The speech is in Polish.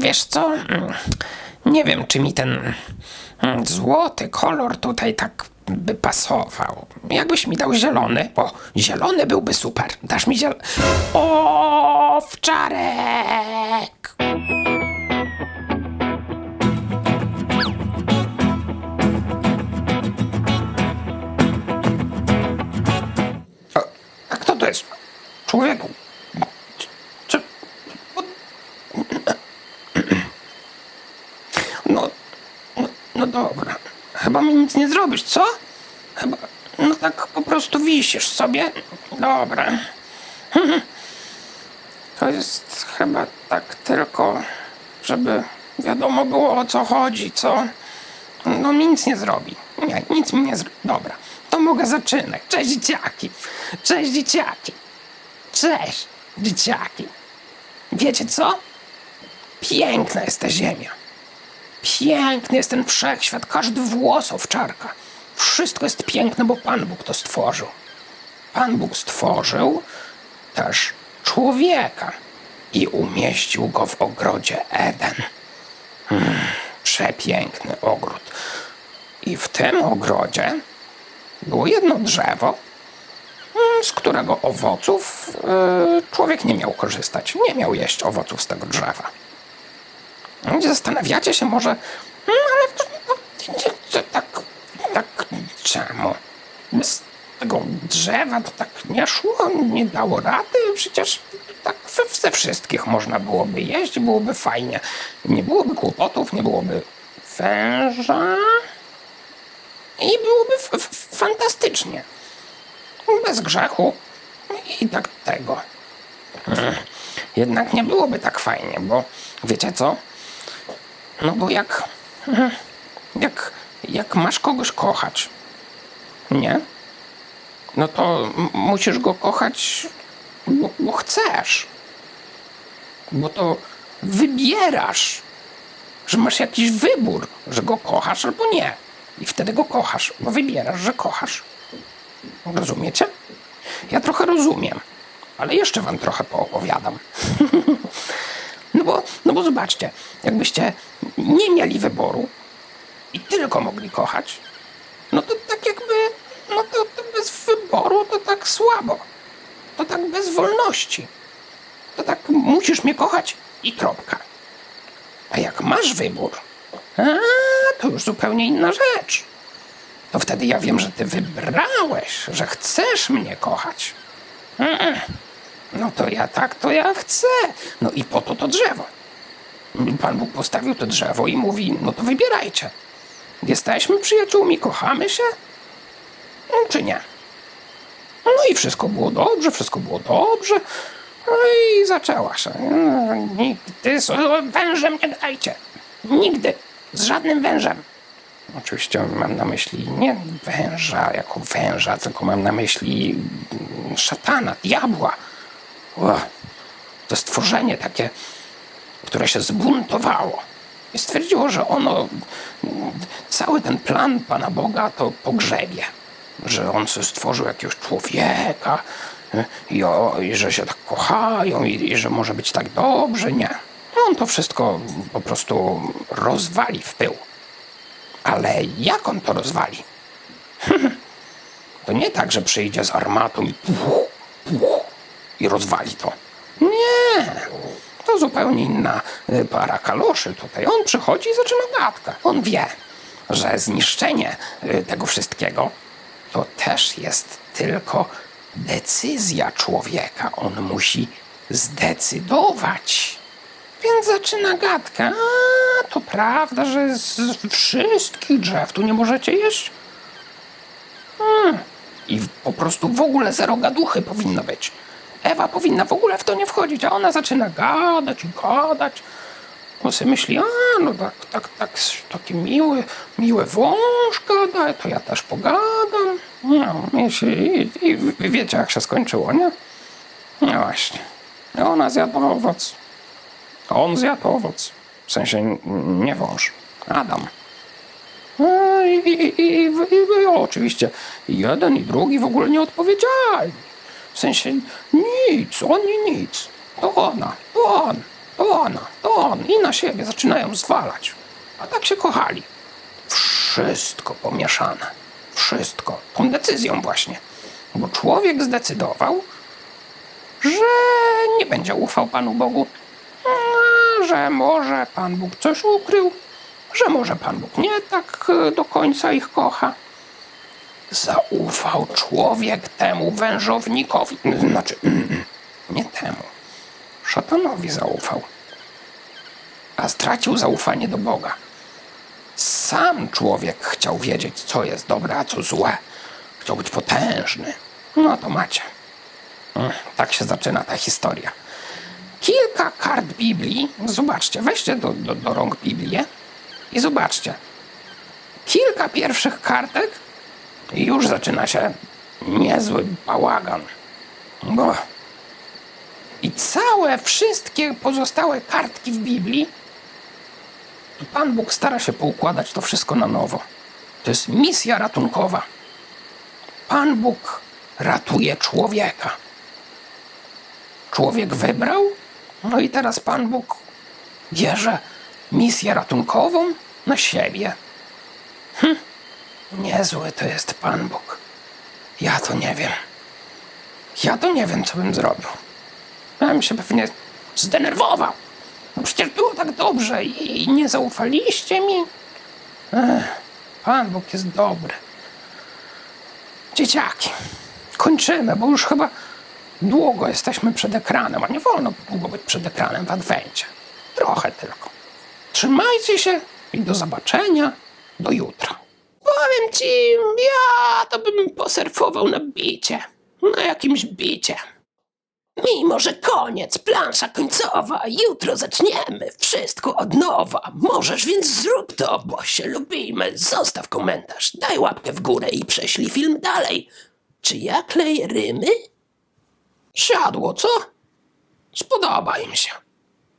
wiesz co? Mm, Nie wiem, czy mi ten mm, złoty kolor tutaj tak by pasował. Jakbyś mi dał zielony? O, zielony byłby super. Dasz mi zielony. O, wczarek! Nic nie zrobisz, co? Chyba, no tak po prostu wisisz sobie. Dobra. To jest chyba tak tylko, żeby wiadomo było o co chodzi, co? No mi nic nie zrobi. Nie, nic mi nie zrobi. Dobra, to mogę zaczynać. Cześć dzieciaki. Cześć dzieciaki. Cześć dzieciaki. Wiecie co? Piękna jest ta ziemia. Piękny jest ten wszechświat, każdy włos owczarka. Wszystko jest piękne, bo Pan Bóg to stworzył. Pan Bóg stworzył też człowieka i umieścił go w ogrodzie Eden. Hmm, przepiękny ogród. I w tym ogrodzie było jedno drzewo, mm, z którego owoców e, człowiek nie miał korzystać. Nie miał jeść owoców z tego drzewa. No, Zastanawiacie się może, "Hmm, ale tak, tak czemu? Bez tego drzewa to tak nie szło, nie dało rady, przecież tak ze, wszystkich można byłoby jeść, byłoby fajnie. Nie byłoby kłopotów, nie byłoby węża i byłoby fantastycznie. Bez grzechu i tak tego. Mm. Jednak nie byłoby tak fajnie, bo wiecie co? No bo jak, jak, jak masz kogoś kochać, nie? No to musisz go kochać, bo, bo chcesz. Bo to wybierasz, że masz jakiś wybór, że go kochasz albo nie. I wtedy go kochasz, bo wybierasz, że kochasz. Rozumiecie? Ja trochę rozumiem, ale jeszcze wam trochę poopowiadam. No bo, no bo zobaczcie, jakbyście nie mieli wyboru i tylko mogli kochać, no to tak jakby, no to, to bez wyboru to tak słabo. To tak bez wolności. To tak musisz mnie kochać i kropka. A jak masz wybór, a, to już zupełnie inna rzecz. To wtedy ja wiem, że ty wybrałeś, że chcesz mnie kochać. No to ja tak, to ja chcę. No i po to to drzewo. Pan Bóg postawił to drzewo i mówi, no to wybierajcie. Jesteśmy przyjaciółmi, kochamy się? No, Czy nie? No i wszystko było dobrze, wszystko było dobrze. No i zaczęła się. No, Nigdy z wężem nie dajcie. Nigdy. Z żadnym wężem. Oczywiście mam na myśli nie węża jako węża, tylko mam na myśli mm, szatana, diabła. O, to stworzenie takie, które się zbuntowało i stwierdziło, że ono cały ten plan Pana Boga to pogrzebie. Że on stworzył jakiegoś człowieka y, i, o, i że się tak kochają i, i że może być tak dobrze. Nie. On to wszystko po prostu rozwali w pył. Ale jak on to rozwali? To nie tak, że przyjdzie z armatą i, puch, puch, i rozwali to. Nie. To zupełnie inna y, para kaloszy tutaj. On przychodzi i zaczyna gadkę. On wie, że zniszczenie y, tego wszystkiego to też jest tylko decyzja człowieka. On musi zdecydować. Więc zaczyna gadkę. A, to prawda, że z wszystkich drzew tu nie możecie jeść? Hmm. I po prostu w ogóle zero gaduchy powinno być. Ewa powinna w ogóle w to nie wchodzić, a ona zaczyna gadać i gadać. On sobie myśli, a no tak, tak, tak, taki miły, miły wąż gada, to ja też pogadam. No, i, i, i wiecie jak się skończyło, nie? No właśnie. I Ona zjadła owoc. On zjadł owoc. W sensie nie wąż. Adam. No i, i, i, i, i oczywiście jeden i drugi w ogóle nie odpowiedzialni. W sensie nic, oni nic. To ona, to on. to ona, to on i na siebie zaczynają zwalać. A tak się kochali. Wszystko pomieszane. Wszystko. Tą decyzją właśnie. Bo człowiek zdecydował, że nie będzie ufał Panu Bogu, a, że może Pan Bóg coś ukrył, że może Pan Bóg nie tak do końca ich kocha. Zaufał człowiek temu wężownikowi, znaczy nie temu, szatanowi zaufał, a stracił zaufanie do Boga. Sam człowiek chciał wiedzieć, co jest dobre, a co złe. Chciał być potężny. No to macie. Mm, Tak się zaczyna ta historia. Kilka kart Biblii. Zobaczcie, weźcie do, do, do rąk Biblię i zobaczcie. Kilka pierwszych kartek już zaczyna się niezły bałagan. Bo i całe, wszystkie pozostałe kartki w Biblii to Pan Bóg stara się poukładać to wszystko na nowo. To jest misja ratunkowa. Pan Bóg ratuje człowieka. Człowiek wybrał, no i teraz Pan Bóg bierze misję ratunkową na siebie. Hm, niezły to jest Pan Bóg. Ja to nie wiem. Ja to nie wiem, co bym zrobił. Ja bym się pewnie zdenerwował. No przecież było tak dobrze i nie zaufaliście mi. Ech, Pan Bóg jest dobry. Dzieciaki, kończymy, bo już chyba długo jesteśmy przed ekranem, a nie wolno długo być przed ekranem w adwencie. Trochę tylko. Trzymajcie się i do zobaczenia do jutra. Powiem ci, ja to bym posurfował na bicie. Na jakimś bicie. Mimo, że koniec, plansza końcowa, jutro zaczniemy wszystko od nowa. Możesz więc zrób to, bo się lubimy. Zostaw komentarz, daj łapkę w górę i prześlij film dalej. Czy ja kleję rymy? Siadło, co? Spodoba im się.